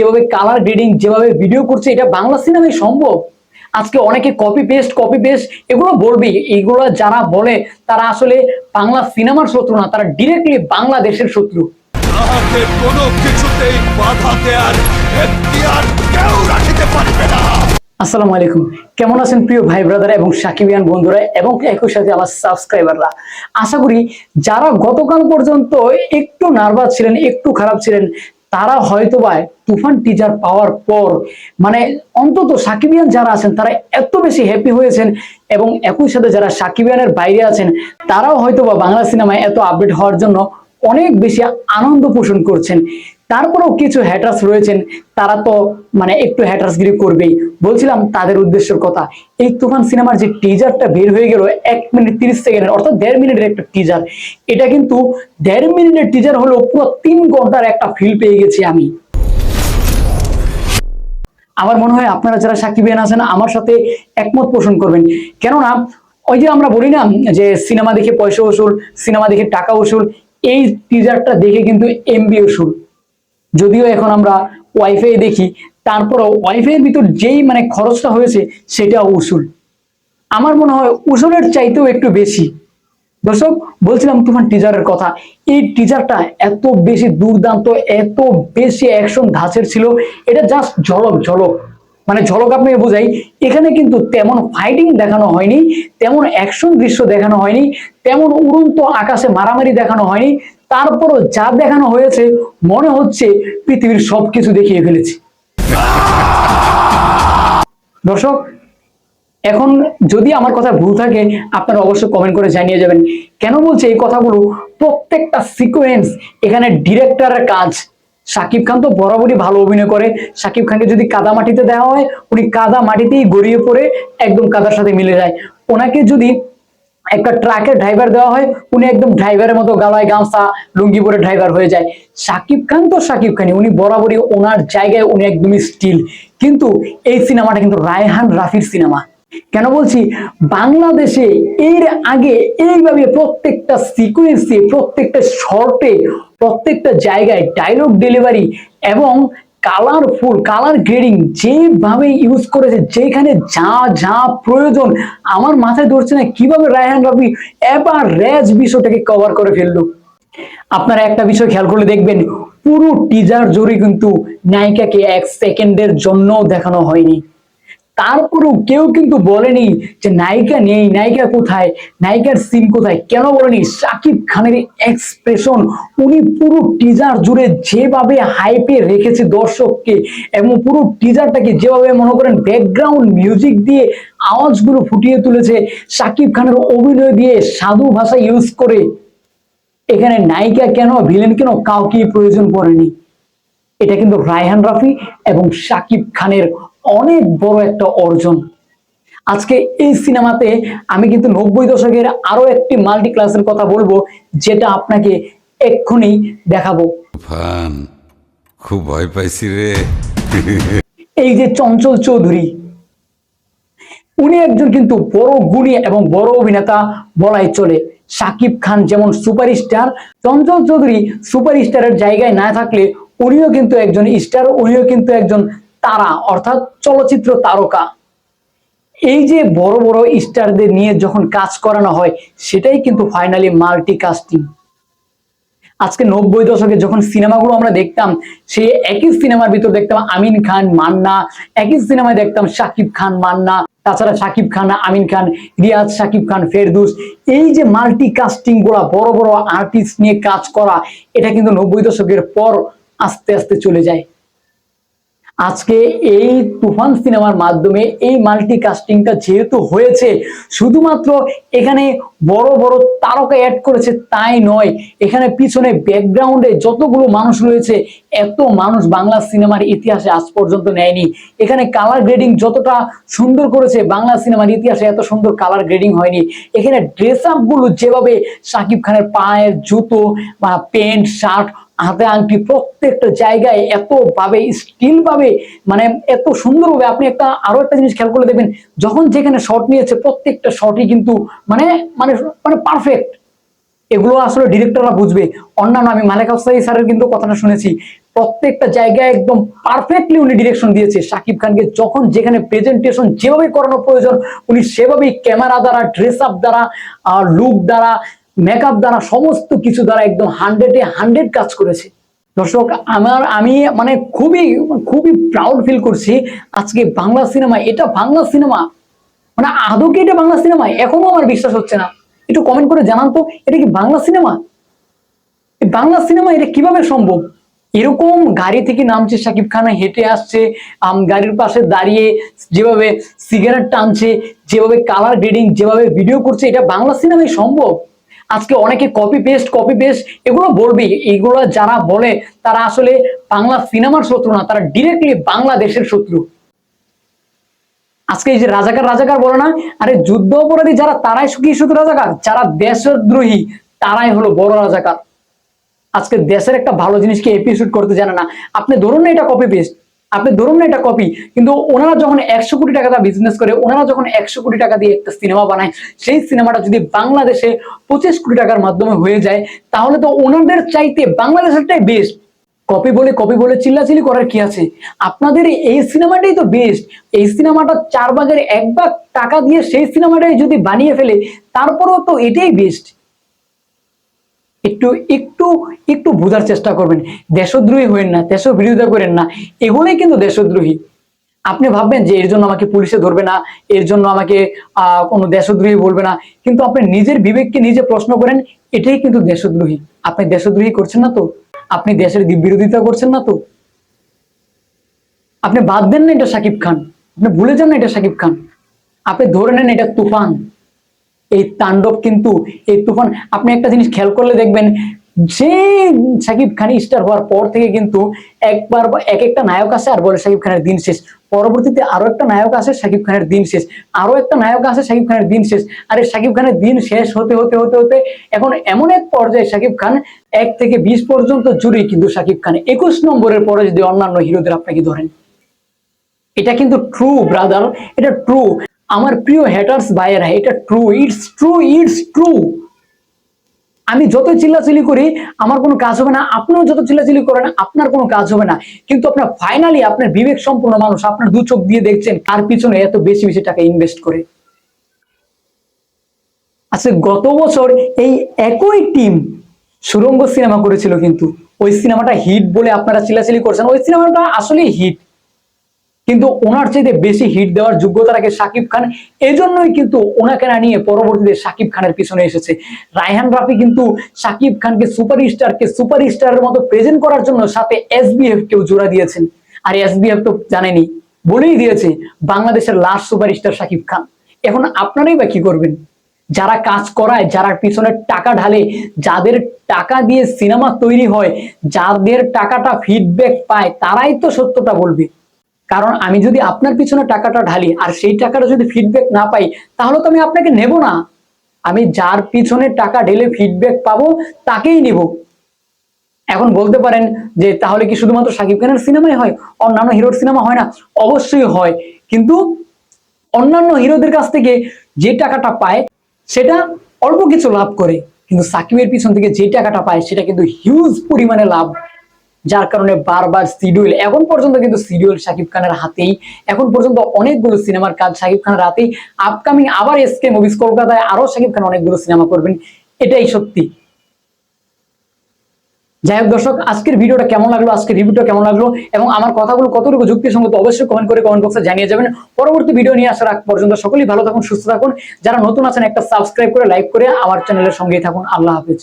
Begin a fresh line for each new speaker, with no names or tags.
যেভাবে colour grading যেভাবে video করছে এটা বাংলা সিনেমায় সম্ভব। আজকে অনেকে কপি পেস্ট কপি পেস্ট এগুলো বলবে। এগুলো যারা বলে তারা আসলে বাংলা সিনেমার শত্রু না তারা ডিরেক্টলি বাংলাদেশের শত্রু।
তাহাকে কোনো কিছুতেই বাধা দেয়ার এখতিয়ার কেউ রাখিতে পারবে না।
আসসালামু আলাইকুম। কেমন আছেন প্রিয় ভাই ব্রাদার এবং সাকিবিয়ান বন্ধুরা এবং একই সাথে আমার সাবস্ক্রাইবাররা আশা করি যারা গতকাল পর্যন্ত একটু নার্ভাস ছিলেন একটু খারাপ ছিলেন তারা হয়তো বা তুফান টিজার পাওয়ার পর মানে অন্তত সাকিবিয়ান যারা আছেন, তারা এত বেশি হ্যাপি হয়েছেন এবং একই সাথে যারা সাকিবিয়ানের বাইরে আছেন, তারাও হয়তো বা বাংলা সিনেমায় এত আপডেট হওয়ার জন্য অনেক বেশি আনন্দ পোষণ করছেন। তারপরেও কিছু হ্যাটার্স রয়েছেন, তারা তো মানে একটু হ্যাটার্স হ্যাটার্সগিরি করবেই। বলছিলাম তাদের উদ্দেশ্যের কথা। এই তুফান সিনেমার যে টিজারটা বের হয়ে গেল এক মিনিট তিরিশ সেকেন্ডের অর্থাৎ দেড় মিনিটের একটা টিজার এটা কিন্তু দেড় মিনিটের টিজার হলো পুরো তিন ঘণ্টার একটা ফিল পেয়ে গেছি আমি। আমার মনে হয় আপনারা যারা সাকিবিয়ান আছেন, আমার সাথে একমত পোষণ করবেন। কেননা, ওই যে আমরা বলি না যে সিনেমা দেখে পয়সা উসুল, সিনেমা দেখে টাকা উসুল, এই টিজারটা দেখে কিন্তু এমবি উসুল। যদিও এখন আমরা ওয়াইফাই দেখি, তারপরও ওয়াইফাই এর ভিতর যেই মানে খরচটা হয়েছে সেটা উসুল। আমার মনে হয় উসুলের চাইতেও একটু বেশি। দর্শক, বলছিলাম তুফান টিজারের কথা। এই টিজারটা এত বেশি দুর্দান্ত, এত বেশি অ্যাকশন ধাঁচের ছিল, এটা জাস্ট ঝলক ঝলক। মানে ঝলক আপনাকে বোঝাই, এখানে কিন্তু তেমন ফাইটিং দেখানো হয়নি, তেমন অ্যাকশন দৃশ্য দেখানো হয়নি, তেমন উড়ন্ত আকাশে মারামারি দেখানো হয়নি তারপরও যা দেখানো হয়েছে, মনে হচ্ছে পৃথিবীর সবকিছু দেখিয়ে ফেলেছি। দর্শক, এখন যদি আমার কথা ভুল থাকে, আপনারা অবশ্যই কমেন্ট করে জানিয়ে যাবেন। কেন বলছে এই কথাগুলো? প্রত্যেকটা সিকোয়েন্স এখানে ডিরেক্টরের কাজ। শাকিব খান তো বরাবরই ভালো অভিনয় করে। শাকিব খানকে যদি কাদা মাটিতে দেওয়া হয়, উনি কাদা মাটিতেই গড়িয়ে পড়ে, একদম কাদার সাথে মিলে যায়। ওনাকে যদি একটা ট্রাকের ড্রাইভার দেওয়া হয়, উনি একদম ড্রাইভারের মতো গালায় গামছা, লুঙ্গি পরে ড্রাইভার হয়ে যায়। সাকিব খান তো শাকিব খানই, উনি বরাবরই ওনার জায়গায় উনি একদমই স্টিল কিন্তু এই সিনেমাটা কিন্তু রায়হান রাফির সিনেমা। কেন বলছি? বাংলাদেশে এর আগে এইভাবে প্রত্যেকটা সিকুয়েন্সে প্রত্যেকটা শর্টে প্রত্যেকটা জায়গায় ডায়লগ ডেলিভারি এবং কালারফুল কালার গ্রেডিং যেভাবে ইউজ করেছে, যেখানে যা যা প্রয়োজন, আমার মাথায় ধরছে না কীভাবে রায়হান রবি এবার র্যাজ বিষয়টাকে কভার করে ফেলল। আপনারা একটা বিষয় খেয়াল করলে দেখবেন, পুরো টিজার জুড়ে কিন্তু নায়িকাকে এক সেকেন্ডের জন্য দেখানো হয়নি। তারপরেও কেউ কিন্তু বলেনি যে নায়িকা নেই, নায়িকা কোথায়, নায়িকার সিন কোথায়। কেন বলেনি? শাকিব খানের এক্সপ্রেশন উনি পুরো টিজার জুড়ে যেভাবে হাইপে রেখেছে দর্শককে এবং পুরো টিজারটাকে যেভাবে মনে করেন ব্যাকগ্রাউন্ড মিউজিক দিয়ে আওয়াজগুলো ফুটিয়ে তুলেছে, শাকিব খানের অভিনয় দিয়ে সাধু ভাষা ইউজ করে, এখানে নায়িকা কেন ভিলেন কেন কাউকেই প্রয়োজন পড়েনি? এটা কিন্তু রায়হান রাফি এবং শাকিব খানের অনেক বড় একটা অর্জন। আজকে এই সিনেমাতে আমি কিন্তু নব্বই দশকের আরও একটি মাল্টি ক্লাসের কথা বলব যেটা আপনাকে এক্ষুনি দেখাবো।
খুব ভয় পাইছি রে।
এই যে চঞ্চল চৌধুরী উনি একজন কিন্তু বড় গুণী এবং বড় অভিনেতা বলাই চলে। সাকিব খান যেমন সুপারস্টার চঞ্চল চৌধুরী সুপারস্টারের জায়গায় না থাকলে উনিও কিন্তু একজন স্টার উনিও কিন্তু একজন তারা, অর্থাৎ চলচ্চিত্র তারকা। এই যে বড় বড় স্টারদের নিয়ে যখন কাজ করানো হয়, সেটাই কিন্তু ফাইনালি মাল্টি কাস্টিং আজকে নব্বই দশকে যখন সিনেমাগুলো আমরা দেখতাম সে একই সিনেমার ভিতর দেখতাম আমিন খান, মান্না, একই সিনেমায় দেখতাম শাকিব খান, মান্না, তাছাড়া শাকিব খান, আমিন খান, রিয়াজ শাকিব খান, ফেরদুস। এই যে মাল্টি কাস্টিংগুলা, বড় বড় আর্টিস্ট নিয়ে কাজ করা, এটা কিন্তু নব্বই দশকের পর আস্তে আস্তে চলে যায়। আজকে এই তুফান সিনেমার মাধ্যমে এই মাল্টি কাস্টিংটা যেহেতু হয়েছে, শুধুমাত্র এখানে বড় বড় তারকা অ্যাড করেছে তাই নয়, এখানে পিছনে ব্যাকগ্রাউন্ডে যতগুলো মানুষ রয়েছে, এত মানুষ বাংলা সিনেমার ইতিহাসে আজ পর্যন্ত নেয়নি। এখানে কালার গ্রেডিং যতটা সুন্দর করেছে, বাংলা সিনেমার ইতিহাসে এত সুন্দর কালার গ্রেডিং হয়নি। এখানে ড্রেস আপগুলো যেভাবে সাকিব খানের পায়ের জুতো বা প্যান্ট, শার্ট হাতে আংটি, প্রত্যেকটা জায়গায় এত ভাবে স্টিল ভাবে মানে এত সুন্দরভাবে আপনি একটা আরও একটা জিনিস খেয়াল করে দেখবেন, যখন যেখানে শট নিয়েছে, প্রত্যেকটা শটই কিন্তু মানে মানে মানে পারফেক্ট এগুলো আসলে ডিরেক্টররা বুঝবে। অন্যান্য আমি মালেক আফসারি স্যারের কিন্তু কথাটা শুনেছি, প্রত্যেকটা জায়গায় একদম পারফেক্টলি উনি ডিরেকশন দিয়েছে। শাকিব খানকে যখন যেখানে প্রেজেন্টেশন যেভাবে করানো প্রয়োজন, উনি সেভাবেই ক্যামেরা দ্বারা ড্রেস আপ দ্বারা লুক দ্বারা মেকআপ দ্বারা সমস্ত কিছু দ্বারা একদম হান্ড্রেডে হান্ড্রেড কাজ করেছে। দর্শক, আমার, আমি মানে খুবই খুবই প্রাউড ফিল করছি আজকে বাংলা সিনেমা এটা বাংলা সিনেমা মানে আদৌ কি এটা বাংলা সিনেমা এখনও আমার বিশ্বাস হচ্ছে না। একটু কমেন্ট করে জানান তো, এটা কি বাংলা সিনেমা বাংলা সিনেমা এটা কীভাবে সম্ভব? এরকম গাড়ি থেকে নামছে শাকিব খান হেঁটে আসছে গাড়ির পাশে দাঁড়িয়ে যেভাবে সিগারেট টানছে, যেভাবে কালার গ্রেডিং যেভাবে ভিডিও করছে, এটা বাংলা সিনেমায় সম্ভব? আজকে অনেকে কপি পেস্ট কপি পেস্ট এগুলো বলবে। এগুলো যারা বলে, তারা আসলে বাংলা সিনেমার শত্রু না, তারা ডিরেক্টলি বাংলাদেশের শত্রু। আজকে এই যে রাজাকার রাজাকার বলে না, আরে যুদ্ধ অপরাধী যারা, তারাই কি শুধু রাজাকার? যারা দেশদ্রোহী, তারাই হলো বড় রাজাকার। আজকে দেশের একটা ভালো জিনিসকে এপিসোড করতে জানে না। আপনি ধরুন না এটা কপি পেস্ট আপনি ধরুন না এটা কপি কিন্তু ওনারা যখন একশো কোটি টাকা বিজনেস করে, ওনারা যখন একশো কোটি টাকা দিয়ে একটা সিনেমা বানায়, সেই সিনেমাটা যদি বাংলাদেশে পঁচিশ কোটি টাকার মাধ্যমে হয়ে যায়, তাহলে তো ওনাদের চাইতে বাংলাদেশেরটাই বেস্ট কপি বলে কপি বলে চিল্লাচিল্লি করার কি আছে? আপনাদের এই সিনেমাটাই তো বেস্ট এই সিনেমাটা চার ভাগের এক ভাগ টাকা দিয়ে সেই সিনেমাটাই যদি বানিয়ে ফেলে, তারপরেও তো এটাই বেস্ট একটু একটু একটু বোঝার চেষ্টা করবেন। দেশদ্রোহী হবেন না দেশ বিরোধিতা করেন না, এগুলোই কিন্তু দেশদ্রোহী। আপনি ভাববেন যে এর জন্য আমাকে পুলিশে ধরবে না, এর জন্য আমাকে কোনো দেশদ্রোহী বলবে না। কিন্তু আপনি নিজের বিবেককে নিজে প্রশ্ন করেন, এটাই কিন্তু দেশদ্রোহী। আপনি দেশদ্রোহী করছেন না তো? আপনি দেশের বিরোধিতা করছেন না তো? আপনি বাদ দেন না এটা শাকিব খান। আপনি ভুলে যান না এটা শাকিব খান। আপনি ধরে নেন এটা তুফান। এই তাণ্ডব কিন্তু, এই তুফান, আপনি একটা জিনিস খেয়াল করলে দেখবেন, যে সাকিব খান স্টার হওয়ার পর থেকে কিন্তু একবার এক একটা নায়ক আসে আর বলে সাকিব খানের দিন শেষ। পরবর্তীতে আরও একটা নায়ক আসে সাকিব খানের দিন শেষ। আরও একটা নায়ক আসে সাকিব খানের দিন শেষ। আরে সাকিব খানের দিন শেষ হতে হতে হতে হতে, এখন এমন এক পর্যায়ে সাকিব খান এক থেকে বিশ পর্যন্ত জুড়ে কিন্তু সাকিব খান। একুশ নম্বরের পরে যদি অন্যান্য হিরোদের আপনাকে ধরেন, এটা কিন্তু ট্রু ব্রাদার এটা ট্রু আমার প্রিয় হ্যাটার্স ভাইয়েরা, এটা true it's true it's true আমি যত চিল্লাচিলি করি, আমার কোনো কাজ হবে না, আপনিও যত চিল্লাচিলি করেন, আপনার কোনো কাজ হবে না। কিন্তু আপনার ফাইনালি আপনার বিবেক সম্পূর্ণ মানুষ, আপনার দু চোখ দিয়ে দেখছেন কার পিছনে এত বেশি বেশি টাকা ইনভেস্ট করে। আচ্ছা গত বছর এই একই টিম সুরঙ্গ সিনেমা করেছিল কিন্তু। ওই সিনেমাটা হিট বলে আপনারা চিল্লাচিলি করছেন। ওই সিনেমাটা আসলেই হিট কিন্তু ওনার চাইতে বেশি হিট দেওয়ার যোগ্যতা রাখে সাকিব খান। এজন্যই কিন্তু ওনাকে না নিয়ে পরবর্তীতে সাকিব খানের পিছনে এসেছে। রায়হান রাফি কিন্তু সাকিব খানকে সুপারস্টারকে সুপারস্টারের মতো প্রেজেন্ট করার জন্য সাথে এসবিএফ কেও জোড়া দিয়েছেন। আর এসবিএফ তো জানেনি বলেই দিয়েছে, বাংলাদেশের লাস্ট সুপারস্টার সাকিব খান। এখন আপনারাই বা কি করবেন? যারা কাজ করায়, যারা পিছনে টাকা ঢালে, যাদের টাকা দিয়ে সিনেমা তৈরি হয়, যাদের টাকাটা ফিডব্যাক পায়, তারাই তো সত্যটা বলবে। কারণ আমি যদি আপনার পিছনে টাকাটা ঢালি আর সেই টাকাটা যদি ফিডব্যাক না পাই, তাহলে তো আমি আপনাকে নেব না। আমি যার পিছনে টাকা ঢেলে ফিডব্যাক পাবো, তাকেই নিব। এখন বলতে পারেন যে তাহলে কি শুধুমাত্র সাকিব খানের সিনেমাই হয়? অন্যান্য হিরোর সিনেমা হয় না? অবশ্যই হয়। কিন্তু অন্যান্য হিরোদের কাছ থেকে যে টাকাটা পায়, সেটা অল্প কিছু লাভ করে। কিন্তু সাকিবের পিছন থেকে যে টাকাটা পায়, সেটা কিন্তু হিউজ পরিমাণে লাভ যার কারণে বারবার সিডিউল এখন পর্যন্ত কিন্তু সিডিউল শাকিব খানের হাতেই, এখন পর্যন্ত অনেকগুলো সিনেমার কাজ শাকিব খানের হাতেই আপকামিং আবার এসকে মুভিজ কলকাতায় আরও শাকিব খান অনেকগুলো সিনেমা করবেন, এটাই সত্যি। যাই হোক দর্শক, আজকের ভিডিওটা কেমন লাগল, আজকের রিভিউটা কেমন লাগল, এবং আমার কথাগুলো কতটুকু যুক্তিসঙ্গত অবশ্যই কমেন্ট করে কমেন্ট বক্সে জানিয়ে যাবেন। পরবর্তী ভিডিও নিয়ে আসার আগ পর্যন্ত সকলেই ভালো থাকুন, সুস্থ থাকুন। যারা নতুন আছেন, একটা সাবস্ক্রাইব করে লাইক করে আমার চ্যানেলের সঙ্গেই থাকুন। আল্লাহ হাফিজ।